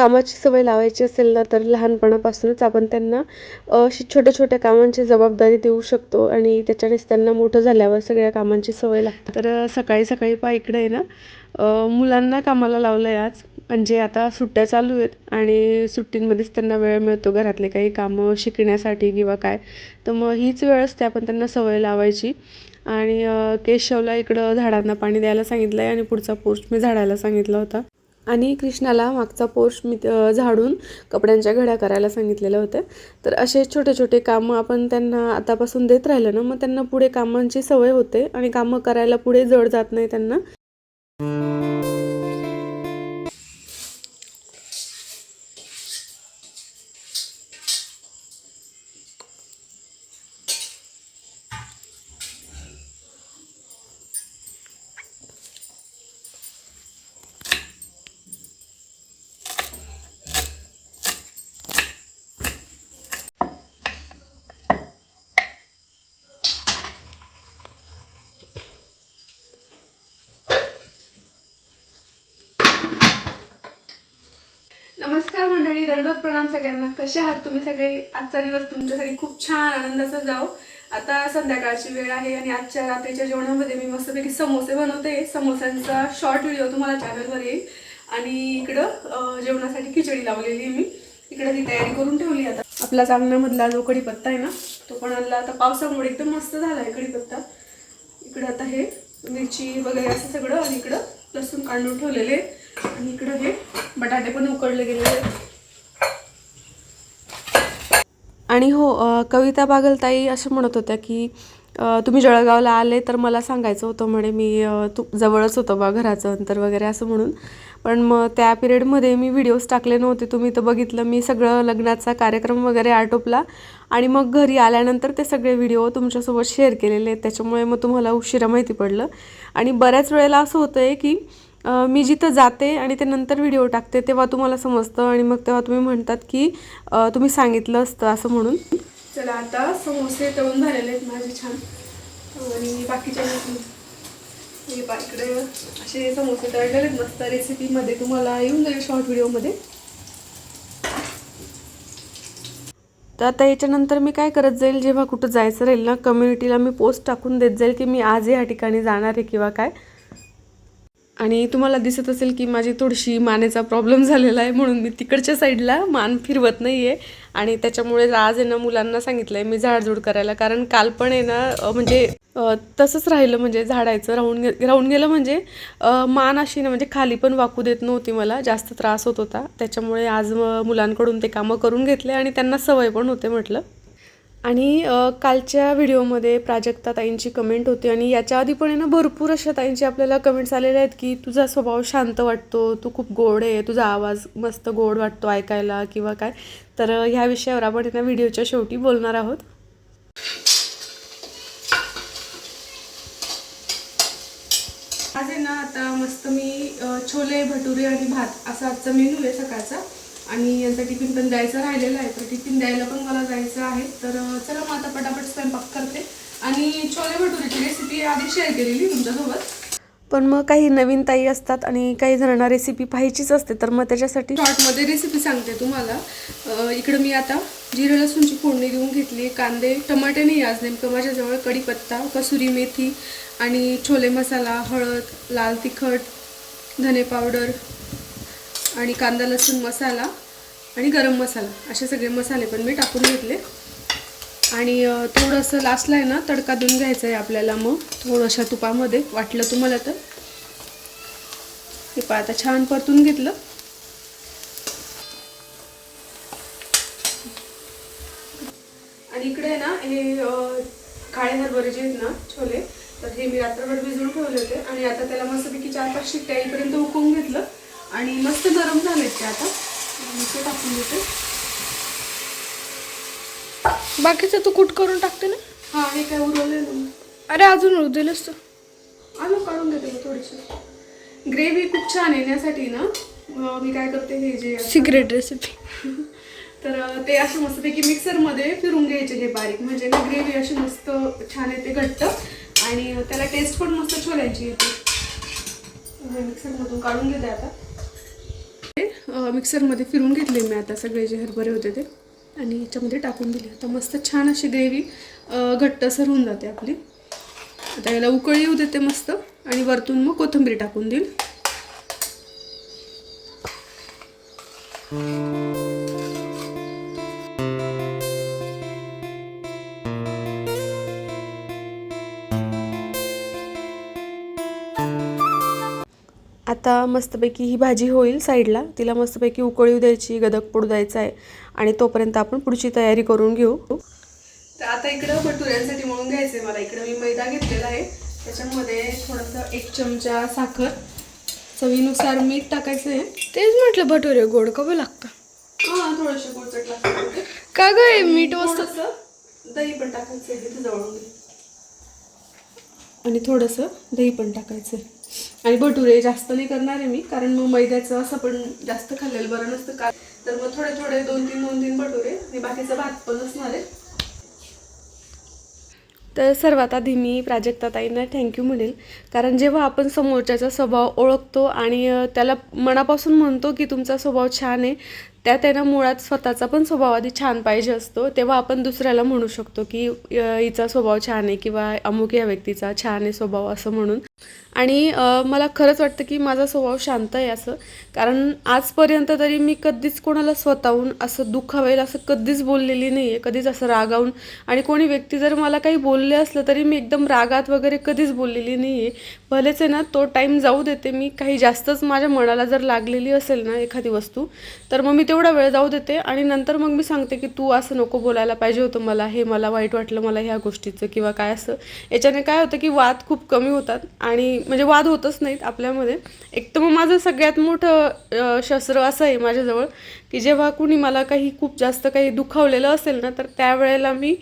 कामाची सवय लावायची असेल ना तर लहानपणापासूनच आपण त्यांना अशी छोट्या छोट्या कामांची जबाबदारी देऊ शकतो आणि त्याच्यानेच त्यांना मोठं झाल्यावर सगळ्या कामांची सवय लागते तर सकाळी सकाळी पा इकडे आहे ना मुलांना कामाला लावलं आहे आज. म्हणजे आता सुट्ट्या चालू आहेत आणि सुट्टींमध्येच त्यांना वेळ मिळतो घरातले काही कामं शिकण्यासाठी किंवा काय. तर मग हीच वेळ असते आपण त्यांना सवय लावायची. आणि केशवला इकडं झाडांना पाणी द्यायला सांगितलं आहे आणि पुढचा पोस्ट मी झाडायला सांगितला होता. आणि कृष्णाला मागचा पोस्ट मी झाडून कपड्यांच्या घड्या करायला सांगितलेल्या होत्या तर असे छोटे छोटे कामं आपण त्यांना आतापासून देत राहिलं ना मग त्यांना पुढे कामांची सवय होते आणि कामं करायला पुढे जड जात नाही त्यांना. मंडळी दररोज प्रणाम सगळ्यांना. कसे आहात तुम्ही सगळे? आजचा दिवस तुमच्यासाठी खूप छान आनंदाचा जाओ आता संध्याकाळची वेळ आहे आणि आजच्या रात्रीच्या जेवणामध्ये मी मस्तपैकी समोसे बनवते. समोस्यांचा शॉर्ट व्हिडिओ तुम्हाला चॅनलवर येईल. आणि इकडं जेवणासाठी खिचडी लावलेली आहे मी. इकडं ती तयारी करून ठेवली आता. आपला चांगल्यामधला जो कढीपत्ता आहे ना तो पण आणला. आता पावसामुळे एकदम मस्त झाला आहे कढीपत्ता. इकडं आता हे मिरची वगैरे असं सगळं आणि इकडं लसूण काढून ठेवलेले. आणि इकडं हे बटाटे पण उकडले गेलेले आहेत. आणि हो कविता बागलताई असं म्हणत होत्या की तुम्ही जळगावला आले तर मला सांगायचं होतं म्हणे मी तू जवळच होतं बा घराचं अंतर वगैरे असं म्हणून. पण मग त्या पिरियडमध्ये मी व्हिडिओज टाकले नव्हते तुम्ही तर बघितलं मी सगळं लग्नाचा कार्यक्रम वगैरे आटोपला आणि मग घरी आल्यानंतर ते सगळे व्हिडिओ तुमच्यासोबत शेअर केलेले आहेत त्याच्यामुळे मग तुम्हाला उशिरा माहिती पडलं. आणि बऱ्याच वेळेला असं होतं आहे की मी जिथं जाते आणि ते नंतर व्हिडिओ टाकते तेव्हा तुम्हाला समजतं आणि मग तेव्हा तुम्ही म्हणतात की तुम्ही सांगितलं असतं असं म्हणून. चला आता समोसे तळून झालेले आहेत माझे छान. आणि बाकीच्या इकडे असे समोसे तळलेले आहेत. मस्त रेसिपीमध्ये तुम्हाला येऊन जाईल शॉर्ट व्हिडिओमध्ये तर आता याच्यानंतर मी काय करत जाईल जेव्हा कुठं जायचं राहील ना कम्युनिटीला मी पोस्ट टाकून देत जाईल की मी आज या ठिकाणी जाणार आहे किंवा काय. आणि तुम्हाला दिसत असेल की माझी थोडीशी मानेचा प्रॉब्लेम झालेला आहे म्हणून मी तिकडच्या साईडला मान फिरवत नाही आहे आणि त्याच्यामुळे आज आहे ना मुलांना सांगितलं आहे मी झाडझूड करायला कारण काल पण आहे ना म्हणजे तसंच राहिलं म्हणजे झाडायचं. राहून गे राहून गेलं म्हणजे मान अशी ना म्हणजे खाली पण वाकू देत नव्हती मला जास्त त्रास होत होता. त्याच्यामुळे आज मुलांकडून ते कामं करून घेतले आणि त्यांना सवय पण होते म्हटलं. आणि कालच्या व्हिडिओमध्ये प्राजक्ता ताईंची कमेंट होती आणि याच्या आधी पण आहे ना भरपूर अशा ताईंची आपल्याला कमेंट्स आलेल्या आहेत की तुझा स्वभाव शांत वाटतो तू खूप गोड आहे तुझा आवाज मस्त गोड वाटतो ऐकायला किंवा काय. तर ह्या विषयावर आपण आहे व्हिडिओच्या शेवटी बोलणार आहोत. आज आहे ना आता मस्त मी छोले भटुरे आणि भात असा आजचा मेनू आहे सकाळचा. आणि यांचा टिफिन पण द्यायचा राहिलेला आहे. तर टिफिन द्यायला पण मला जायचं आहे. तर चला मग आता पटापट स्वयंपाक करते. आणि छोले भटुरेची रेसिपी आधी शेअर केलेली तुमच्यासोबत. पण मग काही नवीन ताई असतात आणि काही जणांना रेसिपी पाहायचीच असते तर मग त्याच्यासाठी शॉर्टमध्ये रेसिपी सांगते तुम्हाला. इकडं मी आता जिरं लसूणची फोडणी देऊन घेतली. कांदे टमाटे नाही आज नेमकं माझ्याजवळ कढीपत्ता कसुरी मेथी आणि छोले मसाला हळद लाल तिखट धने पावडर आणि कांदा लसूण मसाला आणि गरम मसाला. असे सगळे मसाले पण मी टाकून घेतले. आणि थोडंसं लास्टला आहे ना तडका देऊन घ्यायचा आहे आपल्याला मग. थोडंशा तुपामध्ये. वाटलं तुम्हाला तर. हे पा आता छान परतून घेतलं. आणि इकडे ना हे काळे हरभरे जे आहेत ना छोले तर हे मी रात्रभर भिजवून ठेवले होते. आणि आता त्याला मस्तपैकी चार पाच शिट्ट्या येईपर्यंत उकळून घेतलं. आणि मस्त गरम झालेत ते आता. ते टाकून देते. बाकीचं तू कुट करून टाकते ना? हा हे काय उरवले ना अरे अजून उरलेलंच तर. आलू काढून घेते मग थोडीशी. ग्रेव्ही खूप छान येण्यासाठी ना मी काय करते हे जे सिक्रेट रेसिपी तर ते असे मस्तपैकी मिक्सरमध्ये फिरून घ्यायचे हे बारीक. म्हणजे ना ग्रेव्ही अशी मस्त छान येते घट्ट. आणि त्याला टेस्ट पण मस्त छोल्याची येते. मिक्सरमधून काढून घेते आता. मिक्सरमध्ये फिरून घेतले मी आता सगळे जे हरभरे होते ते. आणि याच्यामध्ये टाकून दिले. आता मस्त छान अशी ग्रेव्ही घट्टसर होऊन जाते आपली. आता याला उकळी येऊ देते मस्त. आणि वरतून मग कोथिंबीर टाकून देईल. आता मस्तपैकी ही भाजी होईल साईडला. तिला मस्तपैकी उकळी द्यायची गदक पडू द्यायचा आहे. आणि तोपर्यंत आपण पुढची तयारी करून घेऊ. तर आता इकडं भटुऱ्यांसाठी म्हणून घ्यायचं आहे मला. इकडं मी मैदा घेतलेला आहे. त्याच्यामध्ये थोडंसं एक चमचा साखर. चवीनुसार मीठ टाकायचं आहे तेच म्हटलं भटुरे गोड कमी लागतं? हां थोडंसं गुळचट लागतं का ग मीठ वस्तू थोडंसं दही पण टाकायचं आहे इथे जवळून. आणि थोडंसं दही पण टाकायचं आहे आणि भटुरे जास्त नाही करणार आहे मी कारण मग मैद्याचं असं पण जास्त खाल्लेलं बरं नसतं का? तर मग थोडे थोडे दोन तीन दोन तीन भटुरे आणि बाकीचा भात पण असणार आहे. तर सर्वात आधी मी प्राजक्ताताईंना थँक्यू म्हणेल. कारण जेव्हा आपण समोरच्याचा स्वभाव ओळखतो आणि त्याला मनापासून म्हणतो की तुमचा स्वभाव छान आहे त्या त्यानं मुळात स्वतःचा पण स्वभाव आधी छान पाहिजे असतो. तेव्हा आपण दुसऱ्याला म्हणू शकतो की हिचा स्वभाव छान आहे किंवा अमुक या व्यक्तीचा छान आहे स्वभाव असं म्हणून. आणि मला खरंच वाटतं की माझा स्वभाव शांत आहे असं. कारण आजपर्यंत तरी मी कधीच कोणाला स्वतःहून असं दुखावेल असं कधीच बोललेली नाही आहे कधीच असं रागावून. आणि कोणी व्यक्ती जर मला काही बोलले असलं तरी मी एकदम रागात वगैरे कधीच बोललेली नाही आहे भलेच आहे ना तो टाईम जाऊ देते. मी काही जास्तच माझ्या मनाला जर लागलेली असेल ना एखादी वस्तू तर मग मी तेवढा वेळ जाऊ देते आणि नंतर मग मी सांगते की तू असं नको बोलायला पाहिजे होतं मला हे मला वाईट वाटलं मला ह्या गोष्टीचं किंवा काय असं. याच्याने काय होतं की वाद खूप कमी होतात आणि म्हणजे वाद होतच नाहीत आपल्यामध्ये. एक तर मग माझं सगळ्यात मोठं शस्त्र असं आहे माझ्याजवळ की जेव्हा कुणी मला काही खूप जास्त काही दुखावलेलं असेल ना तर त्यावेळेला मी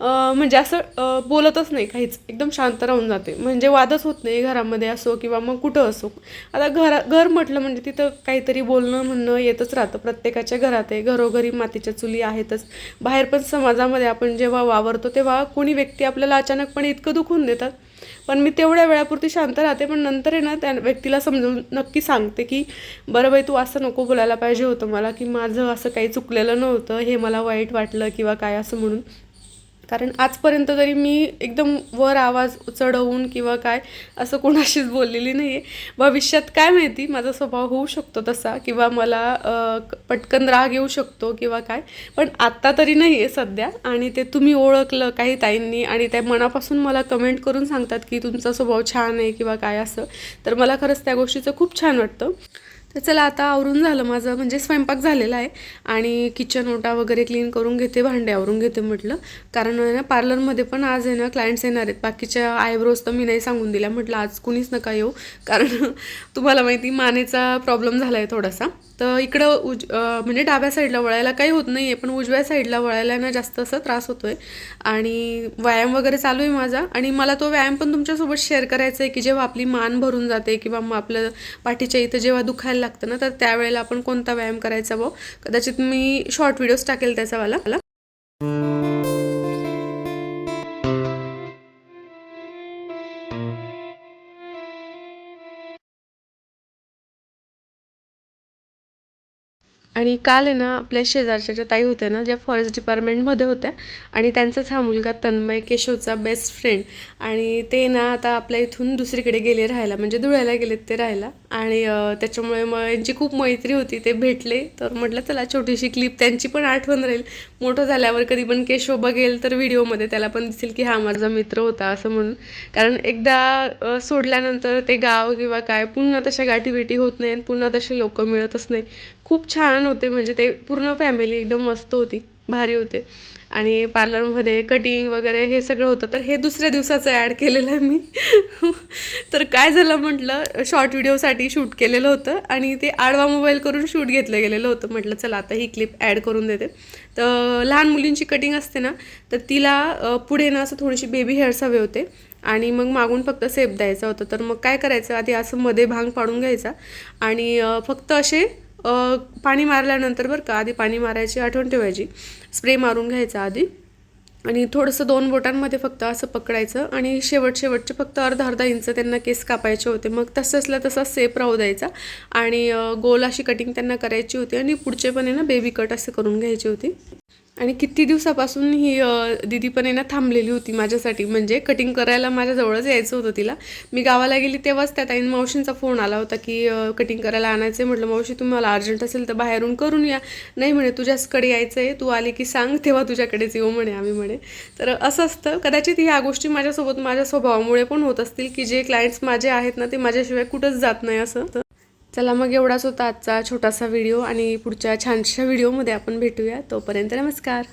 म्हणजे असं बोलतच नाही काहीच. एकदम शांत राहून जाते. म्हणजे वादच होत नाही घरामध्ये असो किंवा मग कुठं असो. आता घरा घर म्हटलं म्हणजे तिथं काहीतरी बोलणं म्हणणं येतच राहतं. प्रत्येकाच्या घरात आहे घरोघरी मातीच्या चुली आहेतच. बाहेर पण समाजामध्ये आपण जेव्हा वावरतो तेव्हा कोणी व्यक्ती आपल्याला अचानकपणे इतकं दुखून देतात. पण मी तेवढ्या वेळापुरती शांत राहते पण नंतर आहे ना त्या व्यक्तीला समजून नक्की सांगते की बरं बाई तू असं नको बोलायला पाहिजे होतं मला की माझं असं काही चुकलेलं नव्हतं हे मला वाईट वाटलं किंवा काय असं म्हणून. कारण आजपर्यंत तरी मी एकदम वर आवाज चढवून किंवा काय असं कोणाशीच बोललेली नाही आहे भविष्यात काय माहिती माझा स्वभाव होऊ शकतो तसा किंवा मला पटकन राग येऊ शकतो किंवा काय. पण आत्ता तरी नाही आहे सध्या आणि ते तुम्ही ओळखलं काही ताईंनी आणि त्या मनापासून मला कमेंट करून सांगतात की तुमचा स्वभाव छान आहे किंवा काय असं. तर मला खरंच त्या गोष्टीचं खूप छान वाटतं. तर चला आता आवरून झालं माझं म्हणजे स्वयंपाक झालेला आहे. आणि किचन ओटा वगैरे क्लीन करून घेते भांडे आवरून घेते म्हटलं. कारण आहे ना पार्लरमध्ये पण आज आहे ना क्लायंट्स येणार आहेत. बाकीच्या आयब्रोज तर मी नाही सांगून दिल्या म्हटलं आज कुणीच नका येऊ. कारण तुम्हाला माहिती मानेचा प्रॉब्लेम झाला आहे थोडासा. तर इकडं उज म्हणजे डाव्या साईडला वळायला काही होत नाही आहे पण उजव्या साईडला वळायला ना जास्त असा त्रास होतो आहे आणि व्यायाम वगैरे चालू आहे माझा. आणि मला तो व्यायाम पण तुमच्यासोबत शेअर करायचा आहे की जेव्हा आपली मान भरून जाते किंवा मग आपलं पाठीच्या इथं जेव्हा दुखायला लागतं ना तर त्यावेळेला आपण कोणता व्यायाम करायचा भाऊ कदाचित मी शॉर्ट व्हिडिओज टाकेल त्याचावाला मला आणि काल आहे ना आपल्या शेजारच्या ज्या ताई होत्या ना ज्या फॉरेस्ट डिपार्टमेंटमध्ये होत्या आणि त्यांचाच हा मुलगा तन्मय केशवचा बेस्ट फ्रेंड आणि ते ना आता आपल्या इथून दुसरीकडे गेले राहायला म्हणजे धुळ्याला गेलेत ते राहायला. आणि त्याच्यामुळे मग यांची खूप मैत्री होती ते भेटले. तर म्हटलं चला छोटीशी क्लिप त्यांची पण आठवण राहील. मोठं झाल्यावर कधी पण केशव बघेल तर व्हिडिओमध्ये त्याला पण दिसेल की हा माझा मित्र होता असं म्हणून. कारण एकदा सोडल्यानंतर ते गाव किंवा काय पुन्हा तशा गाठीभेटी होत नाही आणि पुन्हा तसे लोक मिळतच नाही खूप छान होते. म्हणजे ते पूर्ण फॅमिली एकदम मस्त होती. भारी होते. आणि पार्लरमध्ये कटिंग वगैरे हे सगळं होतं. तर हे दुसऱ्या दिवसाचं ॲड केलेलं आहे मी. तर काय झालं म्हटलं शॉर्ट व्हिडिओसाठी शूट केलेलं होतं. आणि ते आडवा मोबाईल करून शूट घेतलं गेलेलं होतं. म्हटलं चला आता ही क्लिप ॲड करून देते. तर लहान मुलींची कटिंग असते ना तर तिला पुढे ना असं थोडीशी बेबी हेअर्स हवे होते. आणि मग मागून फक्त सेप द्यायचा होता. तर मग काय करायचं? आधी असं मध्ये भांग पाडून घ्यायचा. आणि फक्त असे पाणी मारल्यानंतर बरं का आधी पाणी मारायची आठवण ठेवायची. स्प्रे मारून घ्यायचा आधी. आणि थोडंसं दोन बोटांमध्ये फक्त असं पकडायचं आणि शेवट शेवटचे फक्त अर्धा अर्धा इंच त्यांना केस कापायचे होते. मग तसंचला तसा सेप राहू द्यायचा आणि गोल अशी कटिंग त्यांना करायची होती आणि पुढचे पण आहे ना बेबी कट असं करून घ्यायची होती. आणि किती दिवसापासून ही दिदी दीदी पण आहे ना थांबलेली होती माझ्यासाठी. म्हणजे कटिंग करायला माझ्याजवळच यायचं होतं तिला. मी गावाला गेली तेव्हाच त्या ताईन मावशींचा फोन आला होता की कटिंग करायला आणायचं आहे म्हटलं मावशी तुम्हाला अर्जंट असेल तर बाहेरून करून या. नाही म्हणे तुझ्याचकडे यायचं आहे तू आली की सांग तेव्हा तुझ्याकडेच येऊ म्हणे आम्ही म्हणे. तर असं असतं. कदाचित ह्या गोष्टी माझ्यासोबत माझ्या स्वभावामुळे पण होत असतील की जे क्लायंट्स माझे आहेत ना ते माझ्याशिवाय कुठंच जात नाही असं. तर चला मग एवढाच होता आजचा छोटासा व्हिडिओ आणि पुढच्या छानशा व्हिडिओमध्ये आपण भेटूया. तोपर्यंत नमस्कार.